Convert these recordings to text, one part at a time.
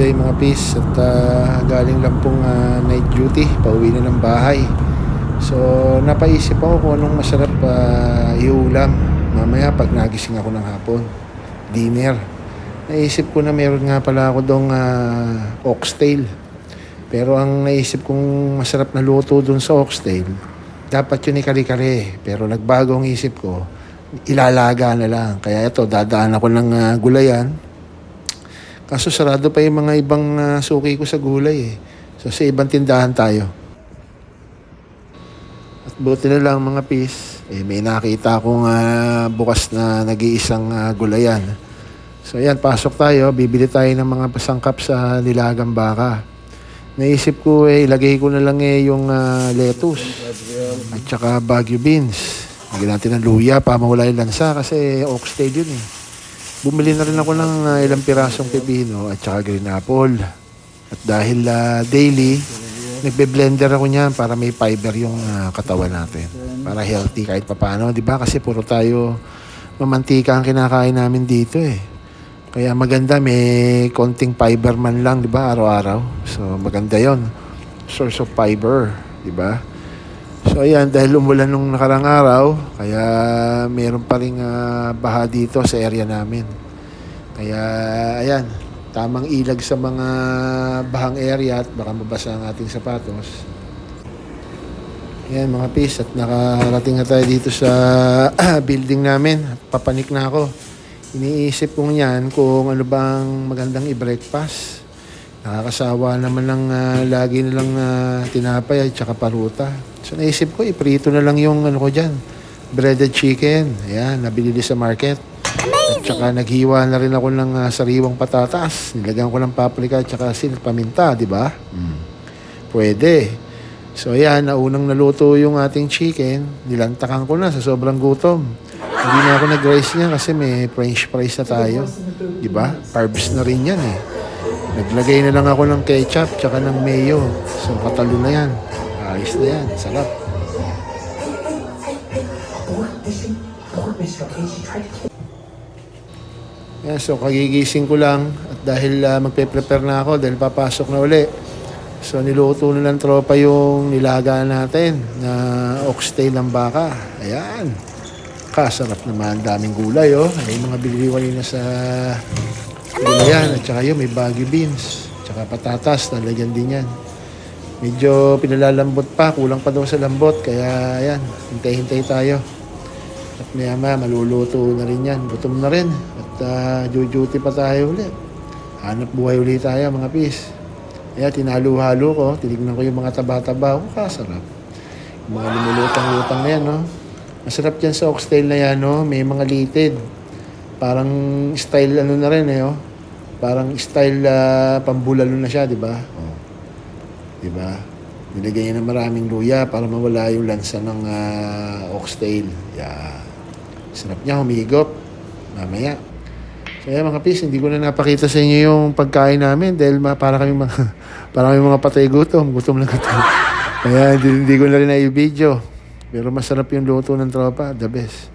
day mga peace at ah, galing lang pong ah, night duty, pauwi na ng bahay. So napaisip ako kung anong masarap ah, iulam mamaya pag nagising ako ng hapon, dinner. Naisip ko na meron nga pala ako dong ah, oxtail. Pero ang naisip kong masarap na luto dun sa oxtail, dapat yun ikari-kari. Pero nagbago ang isip ko, ilalaga na lang. Kaya ito, dadaan ako ng ah, gulayan, Kaso sarado pa yung mga ibang ah, suki ko sa gulay eh. So sa ibang tindahan tayo. At buti na lang mga pis, eh, may nakita akong ah, bukas na nag-iisang ah, gulayan. So ayan, pasok tayo. Bibili tayo ng mga pasangkap sa nilagang baka. Naisip ko eh, ilagay ko na lang eh yung ah, lettuce at saka bagyo beans. Lagyan natin ng luya para mawala yung lansa kasi oxtail yun eh. Bumili na rin ako ng ah, ilang pirasong pepino at saka green apple. At dahil ah, daily, nagbe-blender ako niyan para may fiber yung ah, katawan natin. Para healthy kahit papano. Di ba? Kasi puro tayo mamantika ang kinakain namin dito eh. Kaya maganda may konting fiber man lang, di ba? Araw-araw. So maganda yon Source of fiber, di ba? So ayan, dahil umulan nung nakarang araw, kaya meron pa rin ah, baha dito sa area namin. Kaya ayan, tamang ilag sa mga bahang area at baka mabasa ang ating sapatos. Ayan mga pis, at nakarating na tayo dito sa building namin. Papanik na ako. Iniisip ko niyan kung ano bang magandang i-breakfast. Nakakasawa naman ng ah, lagi nilang uh, tinapay at saka paruta. So naisip ko, iprito na lang yung ano ko dyan. Breaded chicken. Ayan, nabili sa market. At saka naghiwa na rin ako ng ah, sariwang patatas. Nilagyan ko ng paprika at saka sin paminta, di ba? Mm. Pwede. So ayan, naunang naluto yung ating chicken. Nilantakan ko na sa sobrang gutom. Hindi na ako nag-rice niya kasi may french fries na tayo. Di ba? Carbs na rin yan eh. Naglagay na lang ako ng ketchup tsaka ng mayo. So katalo na yan. Ayos na yan. Sarap. Yan, so kagigising ko lang at dahil uh, magpe-prepare na ako dahil papasok na uli. So niluto na ng tropa yung nilaga natin na oxtail ng baka. Ayan. Kasarap naman, daming gulay oh. May mga bililiwali na sa gulayan at saka yun may baggy beans. Tsaka patatas, nalagyan din yan. Medyo pinalalambot pa, kulang pa daw sa lambot. Kaya ayan, hintay-hintay tayo. At maya maya, maluluto na rin yan. Gutom na rin. At uh, duty pa tayo ulit. Hanap buhay ulit tayo mga pis. Kaya tinalo-halo ko. Tinignan ko yung mga taba-taba. Oh, kasarap. Yung mga lumulutang-lutang na yan, no? Masarap dyan sa oxtail na yan, no? May mga litid. Parang style ano na rin, eh, oh. Parang style uh, pambulalo na siya, di ba? Oh. Di ba? Nilagay niya ng maraming luya para mawala yung lansa ng ah, oxtail. Yeah. Sarap niya, humigop. Mamaya. So yan mga pis, hindi ko na napakita sa inyo yung pagkain namin dahil ma- para kami mga para kami mga patay gutom, gutom na gutom. Kaya hindi, hindi ko na rin na-video. Pero masarap yung luto ng tropa, the best.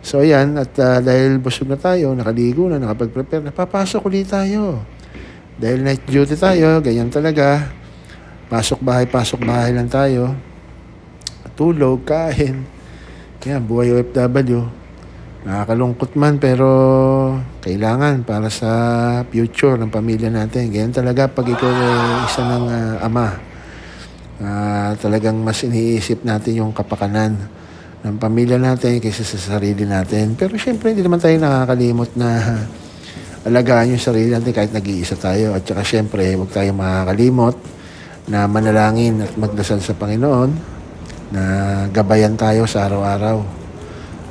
So yan, at ah, dahil busog na tayo, nakaligo na, nakapag-prepare, napapasok ulit tayo. Dahil night duty tayo, ganyan talaga. Pasok bahay, pasok bahay lang tayo. Tulog, kain. Yan, buhay OFW. Nakakalungkot man pero kailangan para sa future ng pamilya natin. Ganyan talaga pag ikaw ay isa ng ah, ama. Ah, talagang mas iniisip natin yung kapakanan ng pamilya natin kaysa sa sarili natin. Pero syempre hindi naman tayo nakakalimot na alagaan yung sarili natin kahit nag-iisa tayo. At saka syempre huwag tayong makakalimot na manalangin at magdasal sa Panginoon na gabayan tayo sa araw-araw.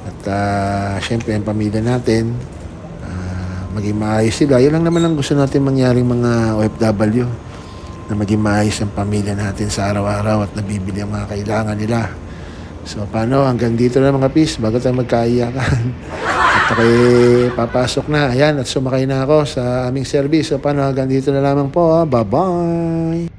At uh, syempre, ang pamilya natin, ah, maging maayos sila. Yun lang naman ang gusto natin mangyaring mga OFW na maging maayos ang pamilya natin sa araw-araw at nabibili ang mga kailangan nila. So, paano? Hanggang dito na mga pis, bago tayo magkaiyakan. at ako'y papasok na. Ayan, at sumakay na ako sa aming service. So, paano? Hanggang dito na lamang po. Bye-bye!